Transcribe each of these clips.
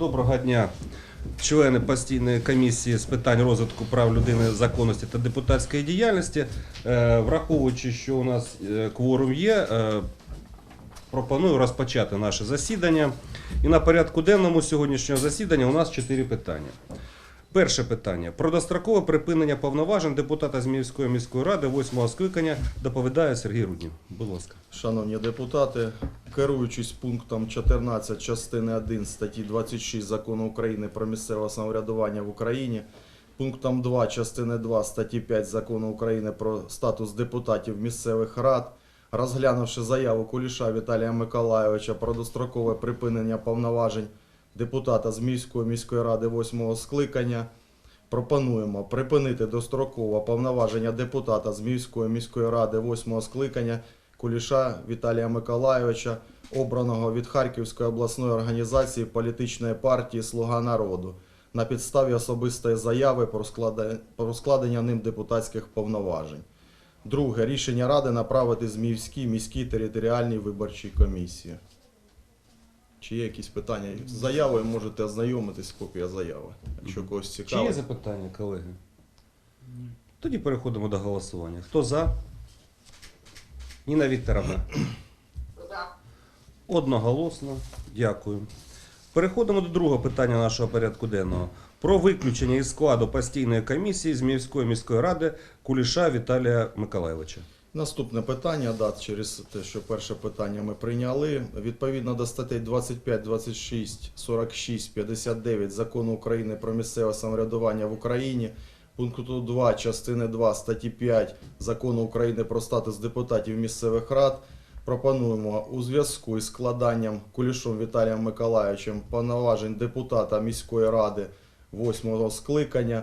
Доброго дня, члени постійної комісії з питань розвитку прав людини, законності та депутатської діяльності. Е, Враховуючи, що у нас е, кворум є, е, пропоную розпочати наше засідання. І на порядку денному сьогоднішнього засідання у нас чотири питання. Перше питання. Про дострокове припинення повноважень депутата Зміївської міської ради 8 скликання доповідає Сергій Руднів. Будь ласка. Шановні депутати, керуючись пунктом 14 частини 1 статті 26 Закону України про місцеве самоврядування в Україні, пунктом 2 частини 2 статті 5 Закону України про статус депутатів місцевих рад, розглянувши заяву Куліша Віталія Миколайовича про дострокове припинення повноважень депутата Зміївської міської ради 8 скликання, Пропонуємо припинити достроково повноваження депутата Зміївської міської ради 8 скликання Куліша Віталія Миколайовича, обраного від Харківської обласної організації політичної партії Слуга народу на підставі особистої заяви про складення ним депутатських повноважень. Друге рішення ради направити Зміївській міській територіальній виборчій комісії. Чи є якісь питання? З заявою можете ознайомитись, копія заяви, якщо когось цікаво. Чи є запитання, колеги? Тоді переходимо до голосування. Хто за? Ніна Вікторовна. Одноголосно. Дякую. Переходимо до другого питання нашого порядку денного. Про виключення із складу постійної комісії з Міської міської ради Куліша Віталія Миколайовича. Наступне питання, да, через те, що перше питання ми прийняли. Відповідно до статей 25, 26, 46, 59 Закону України про місцеве самоврядування в Україні, пункту 2 частини 2 статті 5 Закону України про статус депутатів місцевих рад, пропонуємо у зв'язку із складанням Кулішом Віталієм Миколаївичем повноважень депутата міської ради 8 скликання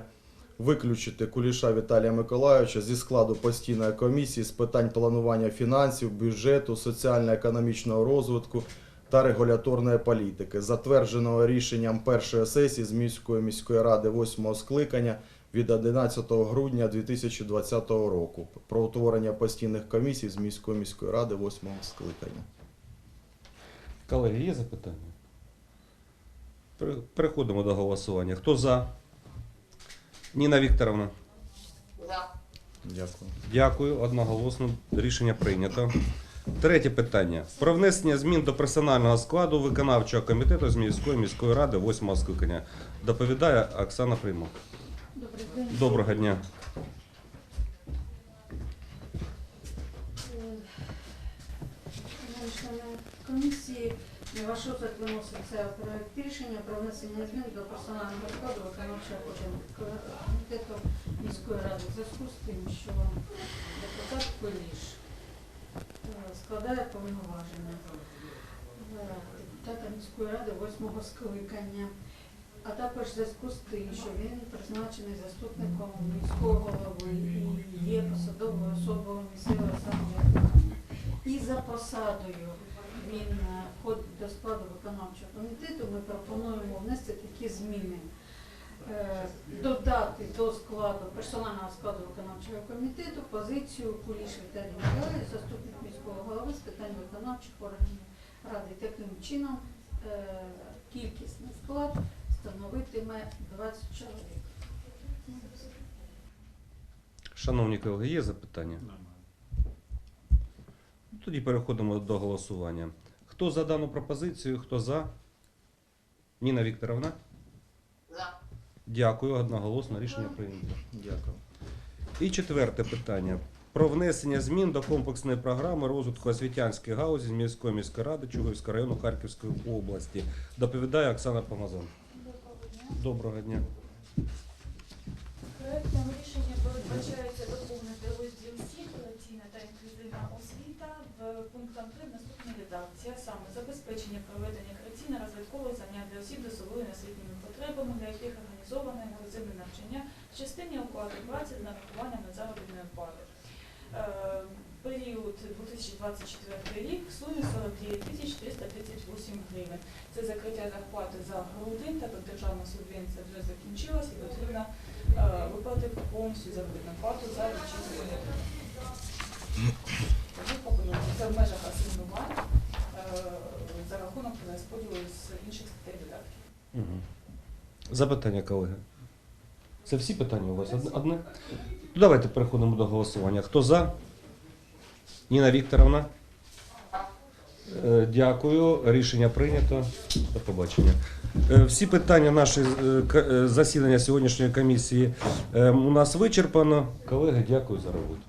виключити Куліша Віталія Миколайовича зі складу постійної комісії з питань планування фінансів, бюджету, соціально-економічного розвитку та регуляторної політики, затвердженого рішенням першої сесії з міської міської ради 8 скликання від 11 грудня 2020 року про утворення постійних комісій з міської міської ради 8 скликання. Колеги, є запитання? Переходимо до голосування. Хто за? Ніна Вікторовна. Дякую. Дякую, одноголосно рішення прийнято. Третє питання. Про внесення змін до персонального складу виконавчого комітету з міської міської ради 8 скликання. Доповідає Оксана Приймак. Добрий день. Доброго дня. Комісії, на ваш розгляд виноситься проект рішення про внесення змін до персонального складу виконавчого комітету міської ради в зв'язку з тим, що депутат Поліш е, складає повноваження е, депутата міської ради восьмого скликання. А також в зв'язку з тим, що він призначений заступником міського голови і є посадовою особою місцевого самоврядування. І за посадою він е, входить до складу виконавчого комітету. Ми пропонуємо внести такі зміни. Е, Додати до складу персонального складу виконавчого комітету позицію Куліш Віталій Миколаївич, заступник міського голови з питань виконавчих органів ради. Таким чином е, кількісний склад становитиме 20 чоловік. Шановні колеги, є запитання? Тоді переходимо до голосування. Хто за дану пропозицію? Хто за? Ніна Вікторовна? За. Дякую, одноголосно рішення прийнято. Дякую. І четверте питання. Про внесення змін до комплексної програми розвитку освітянської галузі з міської міської ради Чугуївського району Харківської області. Доповідає Оксана Помазан. Доброго дня. Проектом рішення передбачається доповнити розділ 7 «Корекційна та інклюзивна освіта в пунктом 3 в редакції, саме забезпечення проведення корекційно-розвиткових занять для осіб з особливими освітніми потребами, для яких організоване інклюзивне навчання в частині оплати праці з нарахуванням на заробітної плати. Е, Період 2024 рік в сумі 49 тисяч 338 гривень. Це закриття зарплати за грудень, так державна субвенція вже закінчилась і потрібно е, виплатити повністю заробітну плату за відчислення. Тому пропонуємо це в межах асигнувань е, за рахунок розподілу з інших статей видатків. Мгм. Запитання, колеги. Це всі питання у вас? Одне-? Ну, давайте переходимо до голосування. Хто за? Ніна Вікторовна? Е, Дякую. Рішення прийнято. До побачення. Е, Всі питання нашої е, засідання сьогоднішньої комісії у нас вичерпано. Колеги, дякую за роботу.